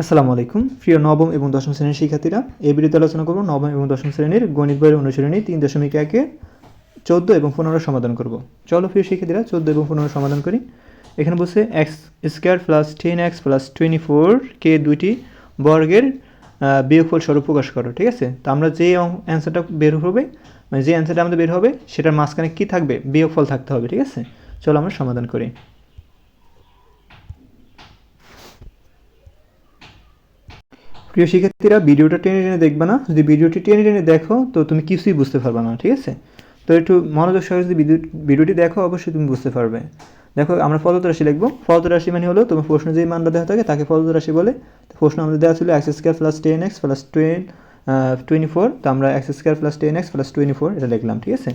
আসসালামু আলাইকুম। প্রিয় নবম এবং দশম শ্রেণির শিক্ষার্থীরা, এই ভিডিওতে আলোচনা করব নবম এবং দশম শ্রেণির গণিত বইয়ের অনুশীলনী তিন দশমিক একে চোদ্দ এবং পনেরো সমাধান করব। চলো প্রিয় শিক্ষার্থীরা, চোদ্দ এবং পনেরো সমাধান করি। এখানে বসে x square plus ten x plus twenty four কে দুইটি বর্গের বিয়োগফল স্বরূপ প্রকাশ করো, ঠিক আছে? তো আমরা যে অ্যান্সারটা বের হবে মানে যে অ্যান্সারটা আমাদের বের হবে, সেটার মাঝখানে কী থাকবে? বিয়োগফল থাকতে হবে, ঠিক আছে? চলো আমরা সমাধান করি। প্রিয় শিক্ষার্থীরা, ভিডিওটা টেনে টেনে দেখবে না। যদি ভিডিওটি টেনে টেনে দেখো, তো তুমি কিছুই বুঝতে পারবে না, ঠিক আছে? তো একটু মনোযোগ সহকারে যদি ভিডিওটি দেখো, অবশ্যই তুমি বুঝতে পারবে। দেখো, আমরা ফলত রাশি লিখব। ফলত রাশি মানে হলো তোমার প্রশ্ন যেই মানটা দেওয়া থাকে, তাকে ফলত রাশি বলে। প্রশ্ন আমাদের দেওয়া ছিল x square plus ten x plus twenty twenty four তো আমরা x square plus ten x plus twenty four এটা লিখলাম, ঠিক আছে?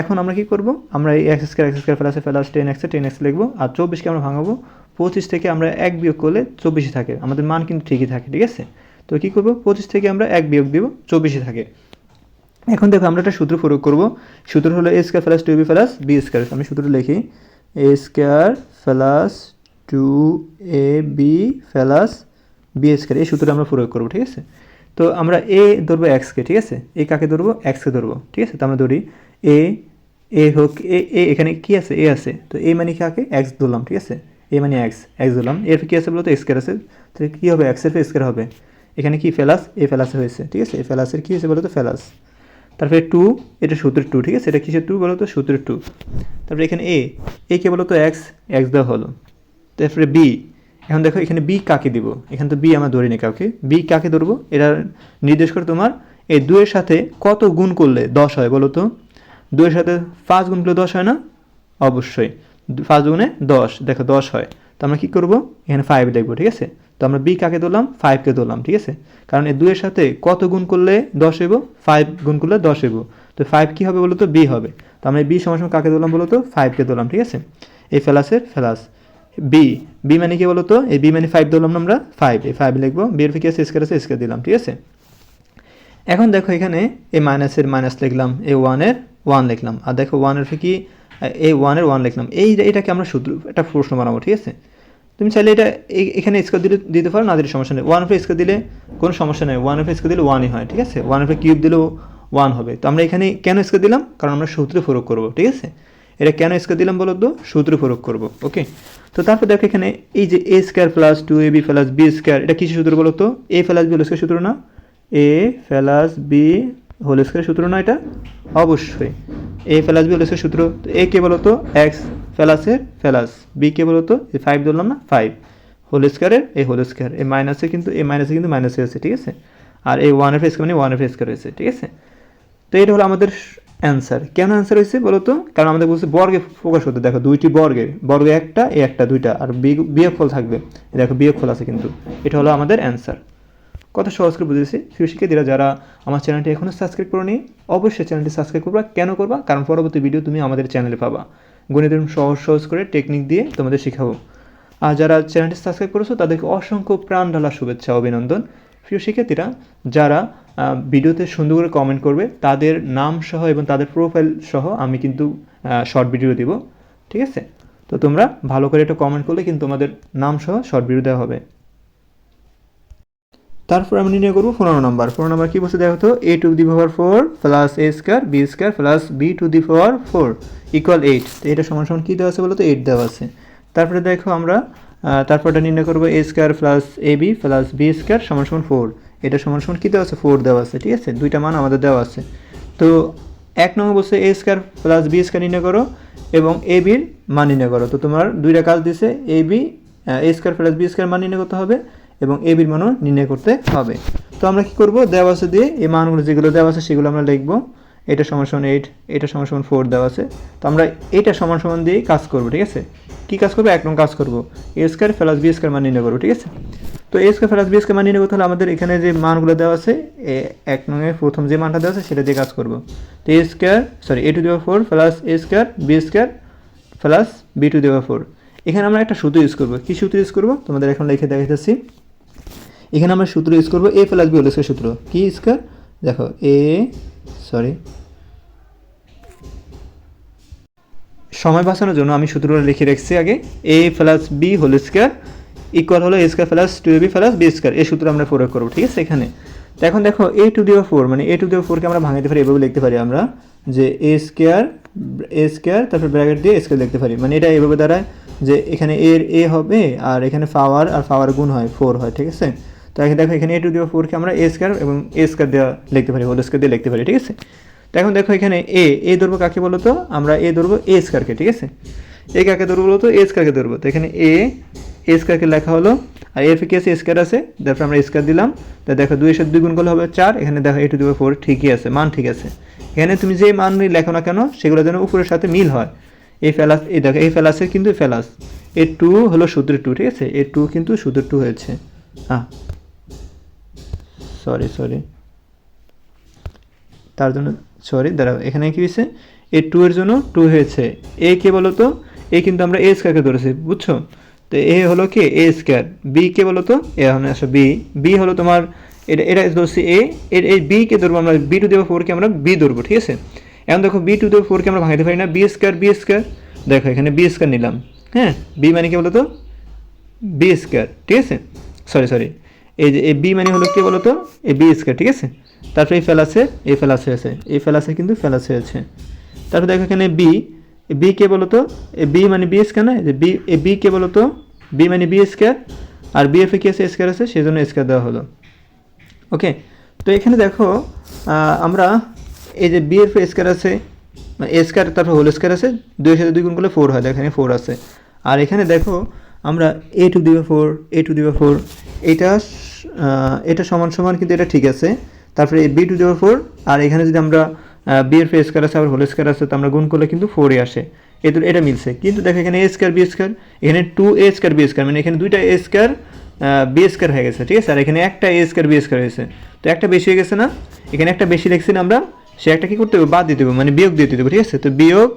এখন আমরা কি করব? আমরা এই এক্স স্কোয়ার এক্স স্কোয়ার প্লাসে প্লাস টেন এক্সে টেন এক্স লিখব আর চব্বিশকে আমরা ভাঙাবো। পঁচিশ থেকে আমরা এক বিয়োগ করলে চব্বিশে থাকে। আমাদের মান কিন্তু ঠিকই থাকে, ঠিক আছে? তো কী করব? পঁচিশ থেকে আমরা এক বিয়োগ দিব, চব্বিশে থাকে। এখন দেখো আমরা একটা সূত্র প্রয়োগ করব। সূত্র হলো A square plus two B plus B square আমি সূত্রটা লিখি। A square plus two A B plus B square এই সূত্রটা আমরা প্রয়োগ করব, ঠিক আছে? তো আমরা এ ধরবো এক্সকে ঠিক আছে? এ কাকে ধরবো? এক্সকে ধরবো, ঠিক আছে? তো আমরা ধরি এ এ হোক এ এ এখানে কি আছে? এ আছে। তো এ মানে কাকে? এক্স ধরলাম, ঠিক আছে? এ মানে এক্স এক্স ধরলাম। এর কি আছে বলতো? স্কোয়ার আছে। তো কী হবে? এক্সের স্কোয়ার হবে। এখানে কি ফেলাস? এ ফেলাসে হয়েছে, ঠিক আছে? এ ফেলাসের কী হয়েছে বলো তো ফেলাস। তারপরে টু, এটা সূত্রের টু, ঠিক আছে? এটা কিসের টু বলো তো সূত্রের টু। তারপরে এখানে এ এ কে বলো তো এক্স এক্স দেওয়া হলো। তারপরে বি, এখন দেখো এখানে বি কাকে দিব? এখানে তো বি আমরা ধরিনি কাউকে। বি কাকে ধরবো? এটা নির্দেশ করে তোমার এই দুয়ের সাথে কত গুণ করলে দশ হয় বলো তো? দুয়ের সাথে পাঁচ গুণ করলে দশ হয় না? অবশ্যই। পাঁচ গুণে দশ, দেখো দশ হয়। তো আমরা কী করব? এখানে ফাইভ দেখব ঠিক আছে? তো আমরা বি কাকে ধরলাম? ফাইভকে ধরলাম, ঠিক আছে? কারণ এই দুয়ের সাথে কত গুণ করলে দশ হইব? ফাইভ গুণ করলে দশ হইব। তো ফাইভ কী হবে বলো তো বি হবে। তো আমরা বি সমান সমান কাকে ধরলাম বলো তো ফাইভকে ধরলাম, ঠিক আছে? এই ফেলাসের ফেলাস বি বি মানে কি বলো তো এই বি মানে ফাইভ ধরলাম না আমরা? ফাইভ এই ফাইভ লিখব। বি এর ফিকে স্কোয়ার আছে স্কোয়ার দিলাম, ঠিক আছে? এখন দেখো এখানে এই মাইনাসের মাইনাস লিখলাম এ ওয়ানের ওয়ান লিখলাম। আর দেখো ওয়ানের কি এই ওয়ানের ওয়ান লিখলাম। এই এটাকে আমরা সূত্র একটা প্রশ্ন বানাবো, ঠিক আছে? তুমি চাইলে এটা এখানে স্কোয়ার দিলে দিতে পারো, না দিলে সমস্যা নেই। ওয়ান অফ স্কোয়ার দিলে কোনো সমস্যা নেই। ওয়ান অফ স্কোয়ার দিলে ওয়ানই হয়, ঠিক আছে? ওয়ান অফ কিউব দিলেও ওয়ান হবে। তো আমরা এখানে কেন স্কোয়ার দিলাম? কারণ আমরা সূত্রে প্রয়োগ করব, ঠিক আছে? এটা কেন স্কোয়ার দিলাম বলো তো সূত্রে প্রয়োগ করব ওকে তো তারপর দেখো এখানে এই যে A square plus two A B plus B square এটা কিছু সূত্র বলো তো A plus B whole square সূত্র না? A plus B whole square সূত্র না এটা? অবশ্যই। A plus B whole square সূত্র। তো এ কে বলো তো এক্স প্লাসের প্লাস বি কে বলো তো এই ফাইভ ধরলাম না? ফাইভ হোল স্কোয়ারের এই হোল স্কোয়ার এই মাইনাসে কিন্তু এই মাইনাসে কিন্তু মাইনাসে আছে, ঠিক আছে? আর এই ওয়ান এফ স্কোয়ার মানে ওয়ান এফ স্কোয়ার হয়েছে ঠিক আছে? তো এটা হলো আমাদের অ্যান্সার কেন অ্যান্সার হয়েছে বলো তো কারণ আমাদের বলছে বর্গে ফোকাস হতে দেখো, দুইটি বর্গে। বর্গে একটা, এ একটা, দুইটা। আর বি- বিয়োগফল থাকবে। দেখো বিয়োগফল আছে কিন্তু। এটা হলো আমাদের অ্যান্সার কত সহজ করে বুঝেছি শিক্ষার্থীরা, যারা আমার চ্যানেলটি এখনও সাবস্ক্রাইব করনি, অবশ্যই চ্যানেলটি সাবস্ক্রাইব করবা। কেন করবা? কারণ পরবর্তী ভিডিও তুমি আমাদের চ্যানেলে পাবা। গণিতের সহজ সহজ করে টেকনিক দিয়ে তোমাদের শেখাবো। আর যারা চ্যানেলটি সাবস্ক্রাইব করেছ, তাদেরকে অসংখ্য প্রাণ ঢালা শুভেচ্ছা, অভিনন্দন। প্রিয় শিক্ষার্থীরা, যারা ভিডিওতে সুন্দর করে কমেন্ট করবে, তাদের নাম সহ এবং তাদের প্রোফাইল সহ আমি কিন্তু শর্ট ভিডিও দিব। ঠিক আছে? তো তোমরা ভালো করে একটা কমেন্ট করলে কিন্তু তোমাদের নাম সহ শর্ট ভিডিও দেওয়া হবে। তারপর আমি নির্ণয় করব পনেরো নম্বর। পনেরো নম্বর কী বলছে দেখো তো? A to the power four plus A square B square plus B to the power four equal eight তো এটা সমান সমান কী দেওয়া আছে বলো তো? এইট দেওয়া আছে। তারপরে দেখো আমরা তারপরটা নির্ণয় করব A square plus A B plus B square সমান সমান ফোর এটা সমান সমান কী দেওয়া আছে? ফোর দেওয়া আছে, ঠিক আছে? দুইটা মান আমাদের দেওয়া আছে। তো এক নম্বর বলছে A square plus B square নির্ণয় করো এবং এ বির মান নির্ণয় করো। তো তোমার দুইটা কাজ দিছে। A B A square plus B square মান নির্ণয় করতে হবে। এবং এ বির মানও নির্ণয় করতে হবে। তো আমরা কি করব? দেওয়া আছে দিয়ে এই মানগুলো যেগুলো দেওয়া আছে সেগুলো আমরা লিখব। এটা সমান সমান এইট এটা সমান সমান ফোর দেওয়া আছে। তো আমরা এটা সমান সমান দিয়েই কাজ করব, ঠিক আছে? কি কাজ করব? এক কাজ করব। A square plus B square মান নির্ণয় করব, ঠিক আছে? তো A square plus B square মান নির্ণয় করতে হলে আমাদের এখানে যে মানগুলো দেওয়া আছে এক নংয়ের প্রথম যে মানটা দেওয়া আছে সেটা দিয়ে কাজ করব। তো A square sorry A to দেওয়া four plus A square B square plus B to দেওয়া ফোর এখানে আমরা একটা সূত্র ইউজ করব। কী সূত্র ইউজ করব? তোমাদের এখন লিখে দেখাইতেছি। এখানে আমরা সূত্র ইউজ করব A plus B whole square সূত্র। কি স্কোয়ার দেখো এ সরি সময় বাঁচানোর জন্য আমি সূত্রটা লিখে রাখছি আগে। A plus B whole square equal হলো A square plus two B plus B square এই সূত্র আমরা প্রয়োগ করব, ঠিক আছে এখানে? তো এখন দেখো এ টু দিও ফোর মানে এ টু দিও ফোরকে আমরা ভাঙাতে পারি, এভাবে লিখতে পারি আমরা যে এ স্কোয়ার এ স্কোয়ার তারপর ব্র্যাকেট দিয়ে স্কোয়ার লিখতে পারি। মানে এটা এভাবে দ্বারা যে এখানে এর এ হবে আর এখানে পাওয়ার আর পাওয়ার গুণ হয় ফোর হয়, ঠিক আছে? তো দেখো এখানে এ টু দিও ফোরকে আমরা এ স্কোয়ার এবং এ স্কোয়ার দেওয়া লিখতে পারি হোল স্কোয়ার দিয়ে লিখতে পারি, ঠিক আছে? তো এখন দেখো এখানে এ এ ধরবো কাকে বলো তো? আমরা এ ধরবো এ স্কোয়ারকে ঠিক আছে? এ কাকে ধরবো বলো তো? এ স্কোয়ারকে ধরবো। তো এখানে এ এ স্কোয়ারকে লেখা হলো, আর এর ফিকে আছে স্কোয়ার আছে তারপর আমরা স্কোয়ার দিলাম। তো দেখো দুই সাথে দুই গুণ করলে হবে চার, এখানে দেখো এ টু দিও ফোর ঠিকই আছে, মান ঠিক আছে। এখানে তুমি যে মান লেখো না কেন, সেগুলো যেন উপরের সাথে মিল হয়। এই ফেলাস এই দেখো এই ফেলাসের কিন্তু ফেলাস এ টু হলো সূত্রের টু ঠিক আছে? এ টু কিন্তু সূত্রের টু হয়েছে। হ্যাঁ। সরি সরি তার জন্য সরি দাঁড়াও, এখানে কি হয়েছে? এ টু এর জন্য টু হয়েছে। এ কে বলো তো এ কিন্তু আমরা এ স্কোয়ারকে ধরেছি, বুঝছ? তো এ হলো কি? এ স্কোয়ার বি কে বলো তো এ আসো বি বি হলো তোমার, এটা এটা ধরছি এ এর এই বি কে ধরবো আমরা বি টু দেবো ফোরকে আমরা বি ধরবো, ঠিক আছে? এখন দেখো বি টু দেবো ফোরকে আমরা ভাঙাতে পারি না। বি স্কোয়ার বি স্কোয়ার দেখো, এখানে বি স্কোয়ার নিলাম হ্যাঁ? বি মানে কি বলো তো বি স্কোয়ার ঠিক আছে? সরি সরি এই যে, এই বি মানে হলো কি বলো তো এই বি স্কোয়ার ঠিক আছে? তারপরে এই ফেলাসে এই ফেলাস হয়েছে এই ফেলাসে কিন্তু ফেলাস হয়েছে তারপর দেখো এখানে বি বি কে বলো তো এই বি মানে বি স্কোয়ার না যে বি এ বি কে বলো তো বি মানে বি স্কোয়ার আর বি এফে কি আছে? স্কোয়ার আছে, সেই জন্য স্কোয়ার দেওয়া হলো। ওকে তো এখানে দেখো আমরা এই যে বি এর স্কোয়ার আছে এ স্কোয়ার তারপর হোল স্কোয়ার আছে, দুই সাথে দুই গুণ করলে ফোর হয় এখানে ফোর আছে। আর এখানে দেখো, আমরা এ টু দিবা ফোর এ টু দিবা ফোর এটা এটা সমান সমান কিন্তু এটা ঠিক আছে। তারপরে বি টু দিবা ফোর আর এখানে যদি আমরা বি এর স্কোয়ার আছে, আবার হোল স্কোয়ার আছে, তো আমরা গুণ করলে কিন্তু ফোরে আসে। এটা এটা মিলছে। কিন্তু দেখো এখানে এ স্কোয়ার বি স্কোয়ার এখানে two A square B square মানে এখানে দুইটা এ স্কোয়ার বি স্কোয়ার হয়ে গেছে, ঠিক আছে? আর এখানে একটা এ স্কোয়ার বি স্কোয়ার হয়েছে। তো একটা বেশি হয়ে গেছে না? এখানে একটা বেশি লিখছি না আমরা, সে একটা কি করতে হবে? বাদ দিতে হবে মানে বিয়োগ দিয়ে দিতে হবে, ঠিক আছে? তো বিয়োগ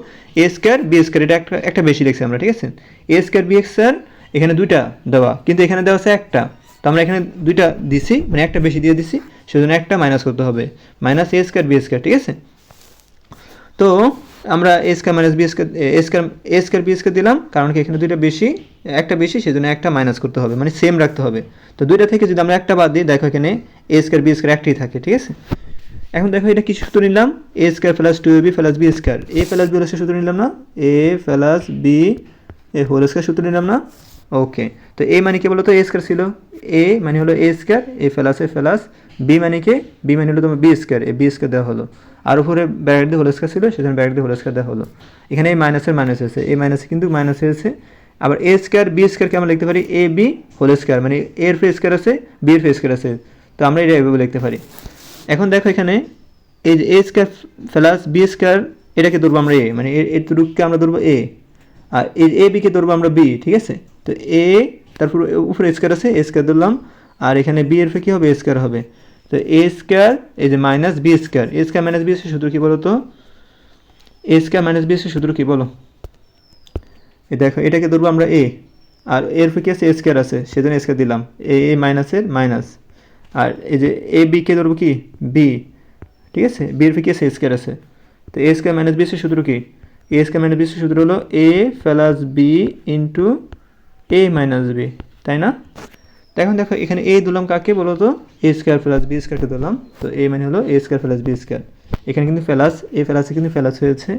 এ স্কোয়ার বি স্কোয়ার এটা একটা একটা বেশি লিখছি আমরা, ঠিক আছে? এ স্কোয়ার বি স্কোয়ার এখানে দুইটা দেওয়া। কিন্তু এখানে দেওয়া আছে একটা। তো আমরা এখানে দুইটা দিছি মানে একটা বেশি দিয়ে দিছি, সেজন্য একটা মাইনাস করতে হবে। Minus A square B square ঠিক আছে? তো আমরা A square minus B square A square A square B square দিলাম, কারণ কি এখানে দুইটা বেশি, একটা বেশি, সেজন্য একটা মাইনাস করতে হবে মানে সেম রাখতে হবে। তো দুইটা থেকে যদি আমরা একটা বাদ দিই, দেখো এখানে এ স্কোয়ার বি স্কোয়ার একটাই থাকে, ঠিক আছে? এখন দেখো এটা কি সূত্র নিলাম? A square plus two B plus B square A plus B whole সূত্র নিলাম না? A plus B A whole square সূত্র নিলাম না? ওকে তো এ মানে কি বলতো? এ স্কোয়ার ছিল? এ মানে হলো A square A plus A plus B মানে কি? বি মানে হলো তোমার B square A B square দেওয়া হলো। আর উপরে ব্যাকেট দিয়ে হোল স্কোয়ার ছিল, সেজন্য ব্যাকেট দিয়ে হোল স্কোয়ার দেওয়া হলো। এখানে এই মাইনাসের মাইনাস হয়েছে এই মাইনাসে কিন্তু মাইনাস হয়েছে। আবার এ স্কোয়ার বি স্কোয়ারকে আমরা লিখতে পারি এ বি হোল স্কোয়ার মানে এর ফে স্কোয়ার আছে বি এর ফে স্কোয়ার আছে। তো আমরা এটা এভাবে লিখতে পারি। এখন দেখো এখানে, এই যে A square plus B square এটাকে ধরবো আমরা এ মানে এর রূপকে আমরা ধরবো এ আর এই এ বিকে ধরবো আমরা বি ঠিক আছে? তো এ তারপর উপরে স্কোয়ার আছে এ স্কোয়ার ধরলাম আর এখানে বি এর কী হবে এ স্কোয়ার হবে তো এ স্কোয়ার এই যে minus B square A square minus B সূত্র কী বলো তো এ স্কোয়ার মাইনাস বি সূত্র কী বলো এই দেখো এটাকে ধরবো আমরা এ আর এর কি আছে এ স্কোয়ার আছে সেজন্য স্কোয়ার দিলাম এ এ মাইনাসের মাইনাস আর এই যে এ বি কে ধরবো কি বি ঠিক আছে বি এর কি আছে স্কোয়ার আছে তো এ স্কোয়ার মাইনাস বি সূত্র কি এ স্কোয়ার মাইনাস বি সূত্র হলো A plus B into A minus B তাই না? তো এখন দেখো, এখানে এ দিলাম কাকে বলো তো এ স্কোয়ার প্লাস বি স্কোয়ারকে দিলাম। তো এ মানে হলো A square plus B square এখানে কিন্তু ফেলাস এ ফেলাসে কিন্তু ফেলাস হয়েছে।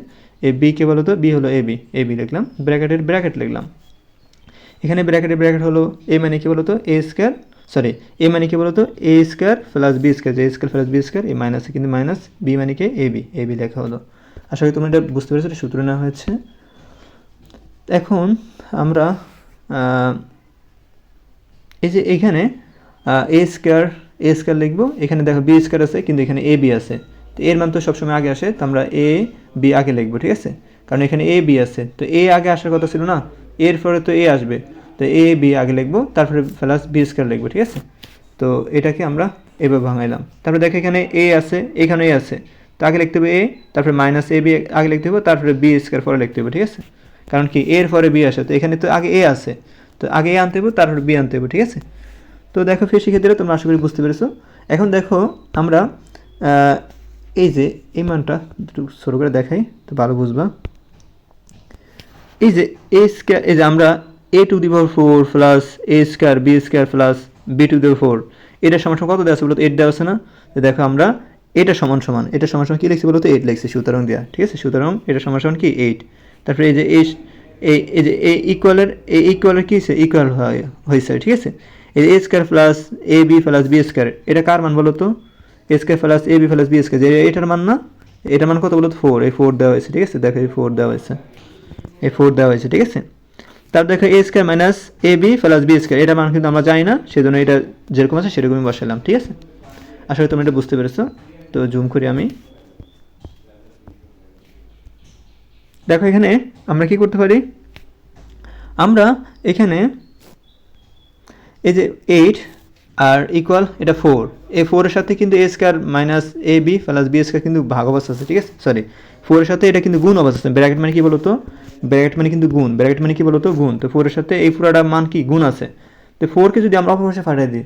এ বি কে বলো তো বি হলো এ বি এ বি লিখলাম। ব্র্যাকেটের ব্র্যাকেট লিখলাম। এখানে ব্র্যাকেটের ব্র্যাকেট হলো এ মানে কি বলতো? এ স্কোয়ার সরি এ মানে কি বলতো? A square plus B square যে স্কোয়ার প্লাস বি স্কোয়ার এই মাইনাসে কিন্তু মাইনাস বি মানে কি? এ বি এ বি লেখা হলো। আশা করি তোমরা এটা বুঝতে পেরেছ, এটা সূত্র নেওয়া হয়েছে। এখন আমরা এই যে এখানে এ স্কোয়ার এ স্কোয়ার লিখব। এখানে দেখো বি স্কোয়ার আছে, কিন্তু এখানে এ বি আছে। তো এর মান তো সবসময় আগে আসে, তো আমরা এ বি আগে লিখব, ঠিক আছে? কারণ এখানে এ বি আছে। তো এ আগে আসার কথা ছিল না? এর পরে তো এ আসবে। তো এ বি আগে লিখব, তারপরে প্লাস বি স্কোয়ার লিখব, ঠিক আছে? তো এটাকে আমরা এভাবে ভাঙাইলাম। তারপরে দেখো এখানে এ আছে এখানে এ আছে। তো আগে লিখতে হবে এ তারপরে মাইনাস এ বি আগে লিখতে হবে, তারপরে বি স্কোয়ার পরে লিখতে হবে, ঠিক আছে? কারণ কি, এর পরে বি আসে, তো এখানে তো আগে এ আছে, তো আগে এ আনতে হবে তারপরে বি আনতে হবে ঠিক আছে? তো দেখো ফের শিক্ষার্থীরা তোমরা আশা করি বুঝতে পেরেছ। এখন দেখো আমরা এই যে, এই মানটা একটু ছোটো করে দেখাই, তো ভালো বুঝবা। এই যে, এ স্কোয়ার, এই যে আমরা A to the power four plus A square, B square plus B to the four, এটা সমান সমান কত দেওয়া আছে বলতো এইট দেওয়া আছে না? তো দেখো আমরা, এটা সমান সমান, এটা সমান সমান কী লিখছি বলতো এইট লিখছি, সুতরাং দেওয়া ঠিক আছে? সুতরাং এটা সমান সমান কি? এইট। তারপরে এই যে এই এই যে এই ইকুয়ালের এই ইকুয়ালের কী হয়েছে ইকুয়াল হয় হয়েছে ঠিক আছে? এই যে A square plus A B plus B square এটা কার মান বলো তো? A square plus A B plus B square এটার মান না? এটার মান কত বলো তো? ফোর এই ফোর দেওয়া হয়েছে, ঠিক আছে? দেখো, এই ফোর দেওয়া হয়েছে। এই ফোর দেওয়া হয়েছে, ঠিক আছে? তারপর দেখো A square minus A B plus B square এটা মান কিন্তু আমরা জানি না, সেজন্য এটা যেরকম আছে সেরকমই বসালাম, ঠিক আছে? আসলে তুমি এটা বুঝতে পেরেছ। তো জুম করি আমি। দেখো এখানে আমরা কি করতে পারি? আমরা এখানে এই যে এইট আর ইকুয়াল এটা ফোর এ ফোরের সাথে কিন্তু A square minus A B plus B square কিন্তু ভাগ অবস্থা আছে, ঠিক আছে? সরি ফোরের সাথে এটা কিন্তু গুণ অবস্থা আছে। ব্র্যাকেট মানে কি বলতো? ব্র্যাকেট মানে কিন্তু গুণ। ব্র্যাকেট মানে কি বলতো? গুণ। তো ফোরের সাথে এই পুরাটা মান কি? গুণ আছে। তো ফোরকে যদি আমরা অপভাষে ফাটাই দিই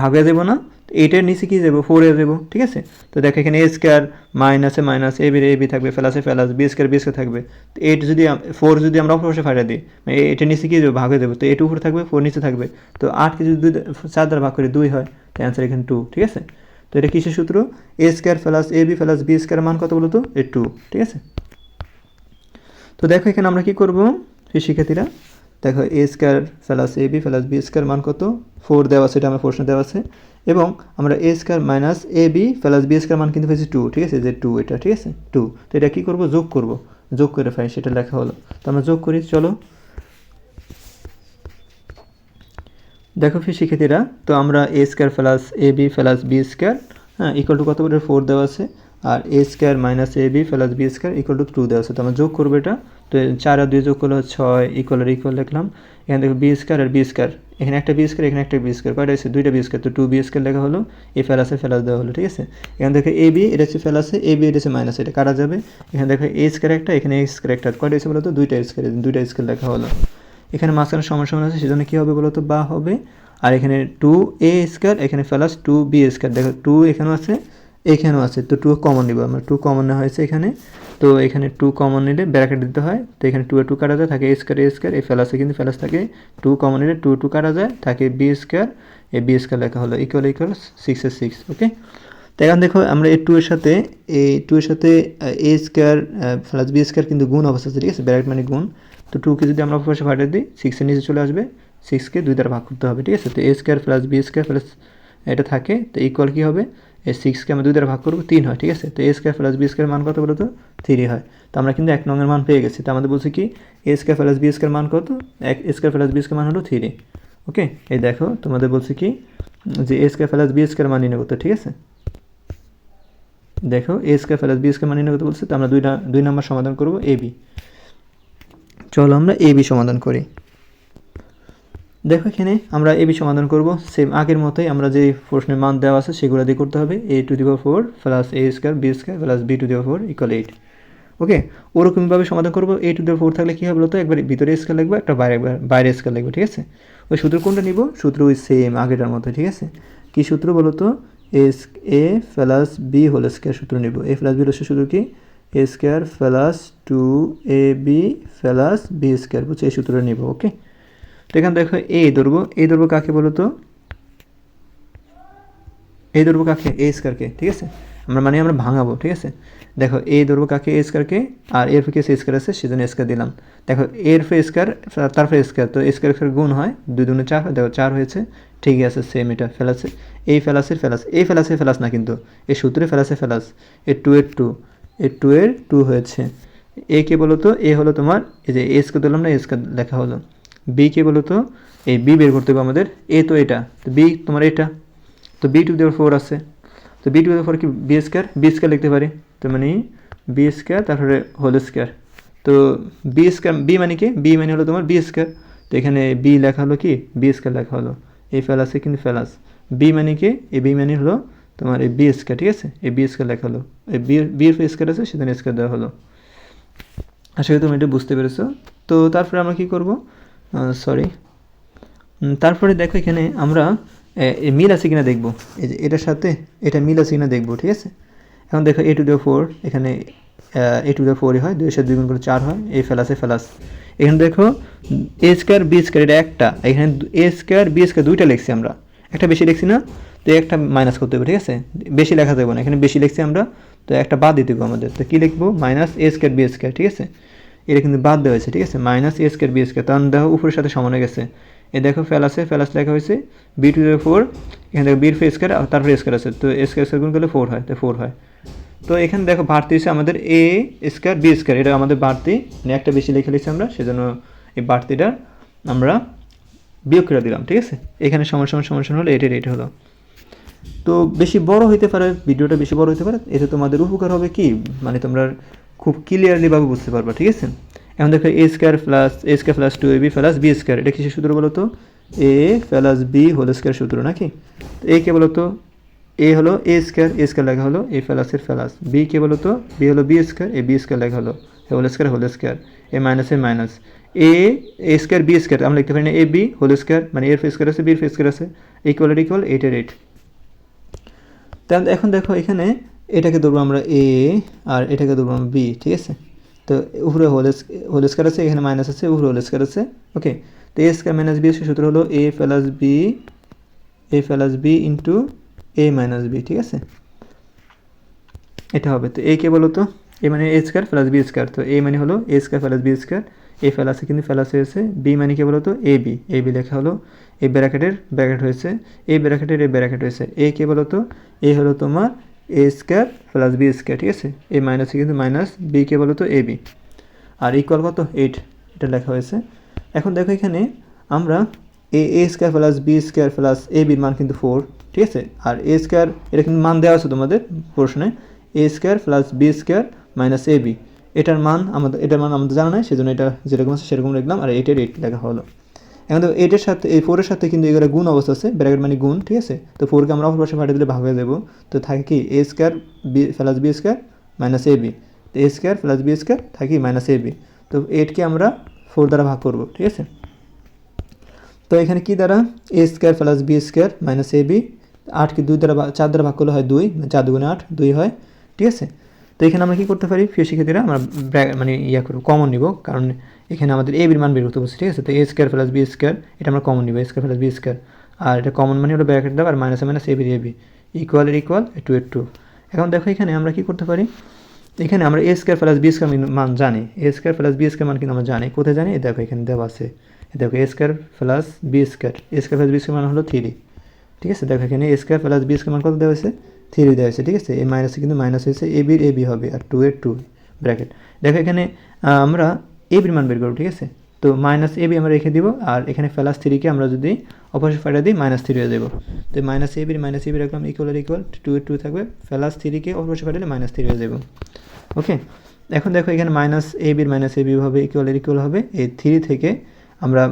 ভাগ যাব না এইটার নিচে কি যাব ফোর যাব ঠিক আছে? তো দেখো এখানে এ স্কোয়ার মাইনাসে minus A B A B থাকবে ফেলাসে plus B square B square থাকবে। তো এইট যদি ফোর যদি আমরা অপভাষে ফাটাই দিই মানে এটার নিচে কি যাবে ভাগ যাবে তো এইট উপরে থাকবে ফোর নিচে থাকবে। তো আটকে যদি দুই চার দ্বারা ভাগ করে, দুই হয়, তো অ্যান্সার এখানে টু ঠিক আছে? তো এটা কিসের সূত্র? A square plus A B plus B square মান কত বলতো? এ টু ঠিক আছে? তো দেখো এখানে আমরা কি করব শিক্ষার্থীরা? দেখো A square plus A B plus B square মান কত? ফোর দেওয়া আছে, এটা আমার প্রশ্ন দেওয়া আছে। এবং আমরা A square minus A B plus B square মান কিন্তু পেয়েছি টু ঠিক আছে? যে টু এটা, ঠিক আছে? টু তো এটা কী করব? যোগ করব। যোগ করে ফাই সেটা লেখা হলো। তো আমরা যোগ করি, চলো। দেখো ফি শিক্ষার্থীরা, তো আমরা A square plus A B plus B square হ্যাঁ ইকুয়াল টু কত করে ফোর দেওয়া আছে। আর A square minus A B plus B square equal to two দেওয়া আছে। তো আমরা যোগ করব এটা। তো চার আর দুই যোগ করলে ছয় ইকুয়াল আর ইকুয়াল লিখলাম। এখানে দেখো বি স্কোয়ার আর বি স্কোয়ার এখানে একটা বি স্কোয়ার এখানে একটা বি স্কোয়ার কয়টা আছে দুইটা বি স্কোয়ার তো টু বি স্কোয়ার লেখা হলো। এ ফেলাসে ফেলাস দেওয়া হলো, ঠিক আছে? এখানে দেখো এ বি এটা হচ্ছে ফেলাসে এ বি এটা হচ্ছে মাইনাস এটা কাটা যাবে? এখানে দেখো এ স্কোয়ার একটা, এখানে এ স্কোয়ার একটা। কয়টা আছে বলতো? দুইটা স্কোয়ার দুইটা স্কোয়ার লেখা হলো। এখানে মাঝখানে সমান সমান আছে, সেজন্য কী হবে বলতো? বা হবে। আর এখানে টু এ স্কোয়ার এখানে ফেলাস টু বি স্কোয়ার দেখো টু এখানেও আছে এখানেও আছে, তো টু কমন নিব আমরা। টু কমন হয়েছে এখানে, তো এখানে টু কমন নিলে ব্র্যাকেট দিতে হয়, তো এখানে টু এ টু কাটা যায়, থাকে এ স্কোয়ার এ স্কোয়ার এই ফেলাসে কিন্তু ফেলাস থাকে টু কমন নিলে টু টু কাটা যায়, থাকে B square A B square লেখা হলো equal equal six A six okay তো এখন দেখো আমরা এই টু এর সাথে, এই টু এর সাথে A square plus B square কিন্তু গুণ অবস্থা আছে, ঠিক আছে? ব্র্যাকেট মানে গুণ। তো টুকে যদি আমরা পাশে ফাটিয়ে দিই সিক্সের নিচে চলে আসবে সিক্সকে দুই দ্বারা ভাগ করতে হবে, ঠিক আছে? তো A square plus B square plus এটা থাকে, তো ইকুয়াল কী হবে? এই সিক্সকে আমরা দুই দ্বারা ভাগ করব, তিন হয়, ঠিক আছে? তো A square plus B square মান কত বলো তো? থ্রি হয়। তো আমরা কিন্তু এক নঙের মান পেয়ে গেছি। তো আমাদের বলছে কি A square plus B square মান কত? এক স্কোয়ার প্লাস বি স্কোয়ার মান হলো থ্রি ওকে এই দেখো, তোমাদের বলছে কি, যে A square plus B square মান নিয়ে করতে ঠিক আছে? দেখো A square plus B square মান নিয়ে করতে বলছে, তো আমরা দুইটা, দুই নম্বর সমাধান করব এ বি চলো আমরা এ বি সমাধান করি। দেখো এখানে আমরা এ বি সমাধান করব। সেম আগের মতোই আমরা যে প্রশ্নের মান দেওয়া আছে সেগুলো দিয়ে করতে হবে। A to the power four plus A square B square plus B to the power four equal eight okay ওরকমভাবে সমাধান করব। এ টু দি ফোর থাকলে কী হবে তো একবার ভিতরে স্কেল লাগবে একটা বাইরে বাইরে স্কেল লিখব, ঠিক আছে? ওই সূত্র কোনটা নিব? সূত্র ওই সেম আগেটার মতো ঠিক আছে? কি সূত্র বলো তো S A plus B whole square সূত্র নিব। এ প্লাস বি হোল সূত্র কি? A square plus two A B plus B square বুঝছ? এই সূত্রটা নিব ওকে এখানে দেখো এ ধরবো এ ধরবো কাকে বলো তো এ ধরবো কাকে এ স্কোয়ারকে ঠিক আছে? আমরা মানে আমরা ভাঙাবো, ঠিক আছে? দেখো এ ধরবো কাকে এ স্কোয়ারকে আর এর ফেকে স্কোয়ার আছে, সেজন্য স্কোয়ার দিলাম। দেখো এর ফে স্কোয়ার তারপরে স্কোয়ার তো স্কোয়ার স্কোয়ার গুণ হয় দুই দুনে চার। হয় দেখো চার হয়েছে, ঠিকই আছে সেম এটা ফেলাসে এই ফেলাসের ফেলাস এই ফেলাসে ফেলাস না কিন্তু এই সূত্রে ফেলাসে ফেলাস এ টু এর টু এ টু এর টু হয়েছে। এ কে বলো তো এ হলো তোমার, এই যে এ স্কোয়ার দিলাম না এ স্কোয়ার লেখা হলো। বি কে বলো তো এই বি বের করতে হবে আমাদের এ তো এটা। তো বি তোমার এটা। তো বি টু দেওয়ার ফোর আছে। তো বি টু দেওয়ার ফোর কি বি স্কোয়ার বি স্কোয়ার লিখতে পারি। তো মানে বি স্কোয়ার তারপরে হোল স্কোয়ার তো বি স্কোয়ার বি মানে কি? বি মানে হলো তোমার বি স্কোয়ার তো এখানে বি লেখা হলো কি? বি স্কোয়ার লেখা হলো। এই ফেলাসে কিন্তু ফেলাস বি মানে কি? এই বি মানে হলো তোমার এই বি স্কোয়ার ঠিক আছে? এই বি স্কোয়ার লেখা হলো। এই বি বির স্কোয়ার আছে, সেখানে স্কোয়ার দেওয়া হলো। আশা করি তুমি এটা বুঝতে পেরেছ। তো তারপরে আমরা কী করব? সরি তারপরে দেখো এখানে আমরা মিল আছে কিনা দেখব। এই যে এটার সাথে এটা মিল আছে কিনা দেখব, ঠিক আছে? এখন দেখো এ টু দ্য ফোর এখানে এ টু দ্য ফোরই হয়, দুই সাথে দুই গুণ করে চার হয় এই ফেলাসে ফেলাস এখানে দেখো এ স্কোয়ার বি স্কোয়ার এটা একটা। এখানে এ স্কোয়ার বি স্কোয়ার দুইটা লিখছি আমরা। একটা বেশি লিখছি না, তো একটা মাইনাস করতে হবে, ঠিক আছে? বেশি লেখা যাবে না, এখানে বেশি লিখছি আমরা, তো একটা বাদ দিতে হবে আমাদের। তো কী লিখব? Minus A square B square ঠিক আছে? এটা কিন্তু বাদ দেওয়া হয়েছে, ঠিক আছে? Minus A square B square তখন দেখো উপরের সাথে সমান হয়ে গেছে। এ দেখো ফেলাসে ফেলাস লেখা হয়েছে বি টু ফোর এখানে দেখো বির ফে স্কোয়ার তারপরে স্কোয়ার আছে। তো স্কোয়ার স্কোয়ার গুণ করলে ফোর হয় তো ফোর হয়। তো এখানে দেখো বাড়তি হচ্ছে আমাদের এ স্কোয়ার বি স্কোয়ার এটা আমাদের বাড়তি। মানে একটা বেশি লিখে লিখছি আমরা, সেজন্য এই বাড়তিটা আমরা বিয়োগ করে দিলাম, ঠিক আছে? এখানে সমান সমান সমান হলো এটার এটা হলো। তো বেশি বড় হইতে পারে, ভিডিওটা বেশি বড় হইতে পারে, এতে তোমাদের উপকার হবে কি? মানে তোমরা খুব ক্লিয়ারলি ভাবে বুঝতে পারবা, ঠিক আছে? এখন দেখো A square plus A square plus two A B plus B square এটা কিসের সূত্র বলো তো A plus B whole square সূত্র নাকি? তো এ কে বলো তো এ হলো এ স্কোয়ার এ স্কোয়ার লেখা হলো এ প্লাসের প্লাস বি কে বলো তো বি হলো B square A B square লেখা হলো whole square whole square A minus A minus A A square B square আমরা লিখতে পারি না এ বি হোল স্কোয়ার মানে এর ফে স্কোয়ার আছে বির ফে স্কোয়ার আছে ইকুয়াল ইকুয়াল এইটের এইট তাহলে এখন দেখো এখানে এটাকে ধরবো আমরা এ আর এটাকে ধরবো আমরা বি ঠিক আছে? তো উপরে হোল হোল স্কোয়ার আছে, এখানে মাইনাস আছে, উপরে হোল স্কোয়ার আছে ওকে তো এ স্কোয়ার মাইনাস বি সূত্র হলো A plus B A plus B into A minus B ঠিক আছে? এটা হবে, তো এ কে বলো তো? এ মানে A square plus B square তো এ মানে হলো A square plus B square A ফেলাসে কিন্তু ফেলাস হয়েছে বি মানে কি বলতো? এ বি এ বি লেখা হলো এই ব্র্যাকেটের ব্র্যাকেট হয়েছে এই ব্র্যাকেটের এই ব্র্যাকেট হয়েছে এ কে বলতো? এ হলো তোমার A square plus B square ঠিক আছে? এ মাইনাসে কিন্তু মাইনাস বি কে বলো তো এ বি আর ইকুয়াল কত? এইট এটা লেখা হয়েছে। এখন দেখো এখানে আমরা A A square plus B square plus A বির মান কিন্তু ফোর ঠিক আছে? আর এ স্কোয়ার এটা কিন্তু মান দেওয়া আছে তোমাদের প্রশ্নে। A square plus B square minus A B এটার মান আমাদের, এটার মান আমাদের জানা নাই, সেজন্য এটা যেরকম আছে সেরকম লিখলাম, আর এইটের এইট লেখা হলো। এখন তো এইটের সাথে, এই ফোরের সাথে কিন্তু এগুলো গুণ অবস্থা আছে ব্র্যাকেট মানে গুণ, ঠিক আছে? তো ফোরকে আমরা অপর পাশে পাঠিয়ে দিলে ভাগ হয়ে দেবো তো থাকে কি A square B plus B square minus A B তো A square plus B square থাকি মাইনাস এ বি তো এইটকে আমরা ফোর দ্বারা ভাগ করব, ঠিক আছে? তো এখানে কি দ্বারা? A square plus B square minus A B আটকে দুই দ্বারা চার দ্বারা ভাগ করলে হয় দুই, চার দুগুণে আট, দুই হয়, ঠিক আছে? তো এখানে আমরা কী করতে পারি? প্রিয় শিক্ষার্থীরা, আমরা মানে ইয়া করব কমন নিব। কারণ এখানে আমাদের এ বির মান বের করতে বলছে, ঠিক আছে? তো A square plus B square এটা আমরা কমন নিব। A square plus B square আর এটা কমন মানে হলো ব্র্যাকেট দেওয়া আর minus minus A B A B equal এর ইকুয়াল টু এর টু এখন দেখো এখানে আমরা কী করতে পারি? এখানে আমরা A square plus B square মান জানি। A square plus B square মান কিন্তু আমরা জানি। কোথায় জানি? দেখো এখানে দেওয়া আছে। দেখো A square plus B square A square plus B square মান হলো থ্রি ঠিক আছে? দেখো এখানে A square plus B square মান কত দেওয়া হয়েছে? থ্রি দেওয়া হয়েছে, ঠিক আছে? এই মাইনাসে কিন্তু মাইনাস হয়েছে এ বির এ বি হবে, আর টু এর টু ব্র্যাকেট দেখো এখানে আমরা এ বির মান বের করব, ঠিক আছে? তো মাইনাস এ বি আমরা রেখে দিব, আর এখানে প্লাস থ্রিকে আমরা যদি অপোজিট ফাইটা দিই মাইনাস থ্রি হয়ে দেবো তো মাইনাস এ বির মাইনাস এ বি রাখলাম ইকুয়াল আর ইকুয়াল টু এর টু থাকবে প্লাস থ্রিকে অপোজিট ফাইটালে মাইনাস থ্রি হয়ে দেবো ওকে? এখন দেখো এখানে মাইনাস এ বির মাইনাস এ বি হবে ইকুয়াল ইকুয়াল হবে, এই থ্রি থেকে আমরা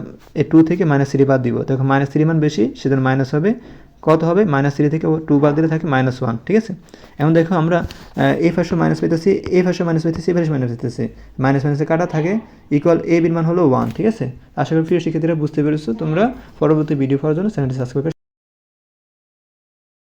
এ টু থেকে মাইনাস থ্রি বাদ দিব। দেখো মাইনাস থ্রি মান বেশি, সেজন্য মাইনাস হবে কত হবে? মাইনাস থ্রি থেকে টু বাদ দিলে থাকে মাইনাস ওয়ান ঠিক আছে? এখন দেখো আমরা এ ফার্স্ট মাইনাস পেতেছি এ ফার্স্ট মাইনাস পেতেছি এ ফার্স্ট মাইনাস পেতেছি। মাইনাস মাইনাসে কাটা থাকে ইকুয়াল এ বির মান হলো ওয়ান ঠিক আছে? আশা করি প্রিয় শিক্ষার্থীরা বুঝতে পেরেছ, তোমরা পরবর্তী ভিডিও পাওয়ার জন্য চ্যানেলটি সাবস্ক্রাইব করে